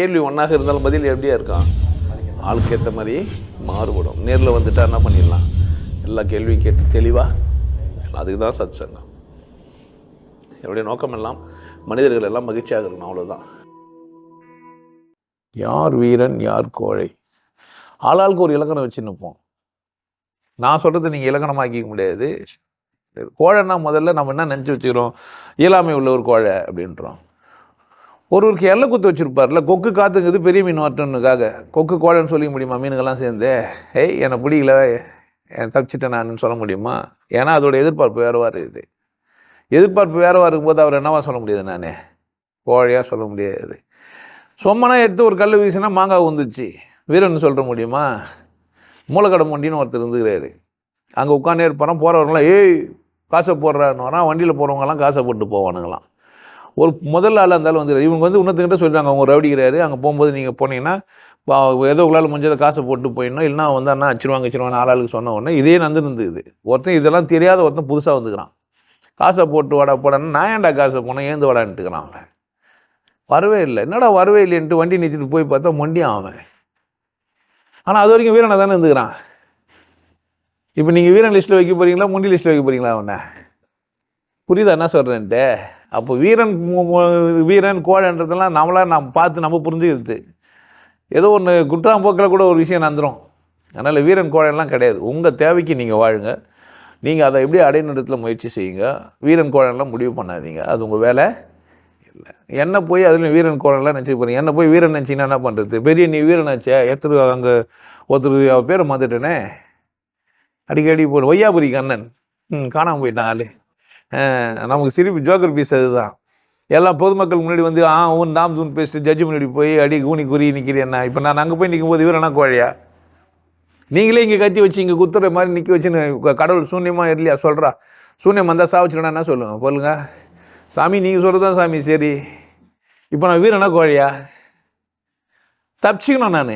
கேள்வி ஒன்றாக இருந்தாலும் பதில் எப்படியா இருக்கான் ஆளுக்கு ஏற்ற மாதிரி மாறுபடும். நேரில் வந்துட்டா என்ன பண்ணிடலாம்? எல்லா கேள்வியும் கேட்டு தெளிவாக அதுக்கு தான் சத் சங்கம் என்னுடைய நோக்கம் எல்லாம் மனிதர்கள் எல்லாம் மகிழ்ச்சியாக இருக்கணும் அவ்வளோதான் யார் வீரன் யார் கோழை? ஆளாளுக்கு ஒரு இலக்கணம் வச்சு நிற்போம் நான் சொல்கிறது நீங்கள் இலக்கணமாக்கிக்க முடியாது. கோழைன்னா முதல்ல நம்ம என்ன நினச்சி வச்சுக்கிறோம்? இயலாமை உள்ள ஒரு கோழை அப்படின்றோம். ஒருவருக்கு எல்லை குத்து வச்சுருப்பார்ல கொக்கு காத்துங்குது பெரிய மீன் வரட்டுன்னுக்காக கொக்கு கோழைன்னு சொல்லிக்க முடியுமா? மீனுங்கெல்லாம் சேர்ந்து. ஏய் என்னை பிடிக்கல. என் தப்பிச்சிட்டேன் நான் சொல்ல முடியுமா? ஏன்னா அதோட எதிர்பார்ப்பு வேறுவார் இருக்குது. எதிர்பார்ப்பு வேறுவா இருக்கும்போது அவர் என்னவா சொல்ல முடியாது நான்? கோழையாக சொல்ல முடியாது. சொம்மனா எடுத்து ஒரு கல் வீசினா மாங்காய் வந்துச்சு வீரன் சொல்கிற முடியுமா? மூலக்கடை மண்டின்னு ஒருத்தர் இருந்துக்கிறாரு. அங்கே உட்காந்து இருப்பாராம் போகிறவங்களாம் ஏய் காசை போடுறான்னு வரான் வண்டியில் போகிறவங்கலாம் காசை போட்டு போவானுங்களாம். ஒரு முதல் ஆளாக இருந்தாலும் வந்து இவங்க வந்து இன்னொருத்தங்கிட்ட சொல்லிட்டாங்க அவங்க ரவுடிக்கிறாரு அங்கே போகும்போது நீங்கள் போனீங்கன்னா ஏதோ உங்களால் முடிஞ்சதை காசை போட்டு போயிடணும் இல்லைன்னா வந்து அண்ணா அச்சிருவாங்க அச்சிருவாங்க ஆளாளுக்கு சொன்ன உடனே இதே நந்து இருந்தது ஒருத்தன் இதெல்லாம் தெரியாத ஒருத்தன் புதுசாக வந்துக்கிறான். காசை போட்டு வாடா போடான்னு நான் ஏன்டா காசை போனேன் ஏந்து வாடான்ட்டுக்கிறான் அவன். வரவே இல்லை. என்னடா வரவே இல்லைன்ட்டு வண்டி நிறுத்திட்டு போய் பார்த்தா மொண்டியான் அவன். ஆனால் அது வரைக்கும் வீரனை தானே இருந்துக்கிறான். இப்போ நீங்கள் வீரன் லிஸ்ட்டில் வைக்க போறீங்களா முண்டி லிஸ்ட்டில் வைக்க போகிறீங்களா அவனை? புரியுதா என்ன சொல்கிறேன்ட்டு அப்போ வீரன் வீரன் கோழன்றதெல்லாம் நம்மளாக நம்ம பார்த்து நம்ம புரிஞ்சுக்கிறது. ஏதோ ஒன்று குற்றாம்போக்கில் கூட ஒரு விஷயம் நந்துரும் அதனால் வீரன் கோழன்லாம் கிடையாது. உங்கள் தேவைக்கு நீங்கள் வாழுங்க. நீங்கள் அதை எப்படி அடைநிறுத்தல முயற்சி செய்யுங்க. வீரன் கோழன்லாம் முடிவு பண்ணாதீங்க. அது உங்கள் வேலை. இல்லை. என்ன போய் அதில் வீரன் கோழன்லாம் நினச்சி போகிறீங்க என்ன போய் வீரன் நினச்சிங்கன்னா என்ன பண்ணுறது பெரிய நீ வீரன் ஆச்சே. எத்தனை அங்கே ஒருத்தர் பேரை மாற்றிட்டேனே அடிக்கடி போ வையாபுரி கண்ணன். ம் காணாமல் போயிட்டான் ஆளு. நமக்கு சிரிப்பு ஜோக்கர் பீஸ் அதுதான். எல்லாம் பொதுமக்கள் முன்னாடி வந்து ஆ உன் தாம் தூன் பேசிட்டு ஜட்ஜு முன்னாடி போய் அடி கூனி குறி நிற்கிறேன்னா இப்போ நான் அங்கே போய் நிற்கும் போது வீரனா கோழியா? நீங்களே இங்கே கத்தி வச்சு இங்கே குத்துற மாதிரி நிற்க வச்சுன்னு க- கடவுள் சூன்யமாக இல்லையா சொல்கிறா சூன்யம் வந்தால் சாவச்சுனா என்ன சொல்லுங்க சொல்லுங்க சாமி நீங்கள் சொல்கிறது தான் சாமி சரி. இப்போ நான் வீரனா கோழியா? தப்பிச்சிக்கணும் நான்.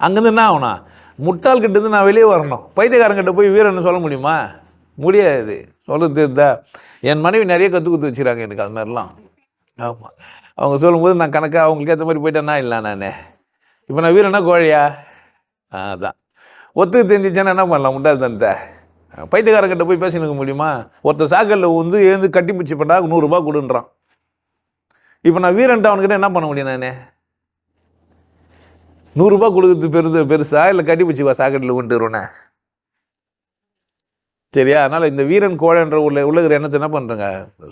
அங்கேருந்து என்ன ஆகணும் முட்டாள்கிட்டேருந்து நான் வெளியே வரணும். பைத்தியக்காரங்கிட்ட போய் வீரன்னு சொல்ல முடியுமா? முடியாது. சொல்லுது இந்த என் மனைவி நிறைய கற்றுக் கொடுத்து வச்சுக்கிறாங்க எனக்கு அது மாதிரிலாம். ஆமாம் அவங்க சொல்லும்போது நான் கணக்காக அவங்களுக்கு ஏற்ற மாதிரி போயிட்டேன்னா இல்லை நான். இப்போ நான் வீரனா கோழியா? அதான். ஒத்து தெரிஞ்சிச்சேன்னா என்ன பண்ணலாம்? முட்டாள் தந்த பைத்தியக்காரங்கிட்ட போய் பேசினுக்க முடியுமா? ஒருத்தர் சாக்கல்ல வந்து ஏந்து கட்டி பிடிச்சி பண்ணா நூறுரூபா கொடுன்றான். இப்போ நான் வீரன்ட்டு அவன்கிட்ட என்ன பண்ண முடியும் நான்? நூறுரூபா கொடுக்குறது பெருது பெருசா? இல்லை கட்டி பிடிச்சிவா சாக்கெட்டில் கொண்டுருவேனே சரியா? அதனால் இந்த வீரன் கோழன்ற உள்ள உள்ளகிற எண்ணத்தை என்ன பண்ணுறங்க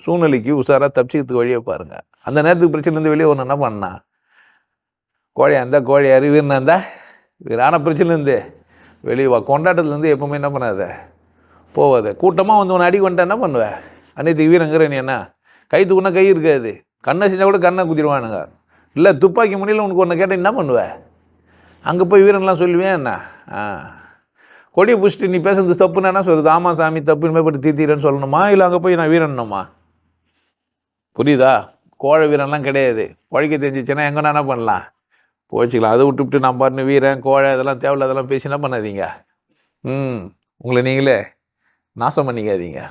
சூழ்நிலைக்கு உஷாராக தப்பிச்சிக்கிறதுக்கு வழியை பாருங்கள் அந்த நேரத்துக்கு பிரச்சனைலேருந்து வெளியே ஒன்று என்ன பண்ணா? கோழையா இருந்தா கோழையாரு வீரனாக இருந்தால் வீரான பிரச்சனைலேருந்து வெளியே வா கொண்டாட்டத்துலேருந்து எப்போவுமே என்ன பண்ணாத? போவாத. கூட்டமாக வந்து உன்னை அடி வந்துட்டா என்ன பண்ணுவேன் அன்னைக்கு வீரங்கிற நீ என்ன? கை தூக்குனா கை இருக்காது. கண்ணை செஞ்சால் கூட கண்ணை குத்திடுவானுங்க இல்லை துப்பாக்கி முனையில் உனக்கு ஒன்று கேட்டால் என்ன பண்ணுவேன் அங்கே போய் வீரன்லாம் சொல்லுவேன் என்ன? ஆ. கொடியை பிடிச்சிட்டு நீ பேசுறது தப்புன்னா என்ன சொல்கிறது ஆமாம் சாமி தப்பு இனிமேல் பட்டு சொல்லணுமா? இல்லை அங்கே போய் நான் வீரணுமா? புரியுதா? கோழை வீரன்லாம் கிடையாது. உழைக்க தெரிஞ்சிச்சுன்னா எங்கன்னா என்ன பண்ணலாம்? போச்சுக்கலாம். அதை விட்டுவிட்டு நான் பாருன்னு வீரன் கோழை இதெல்லாம் தேவையில்ல அதெல்லாம் பேசி என்ன பண்ணாதீங்க? ம். உங்களை நீங்களே நாசம் பண்ணிக்காதீங்க.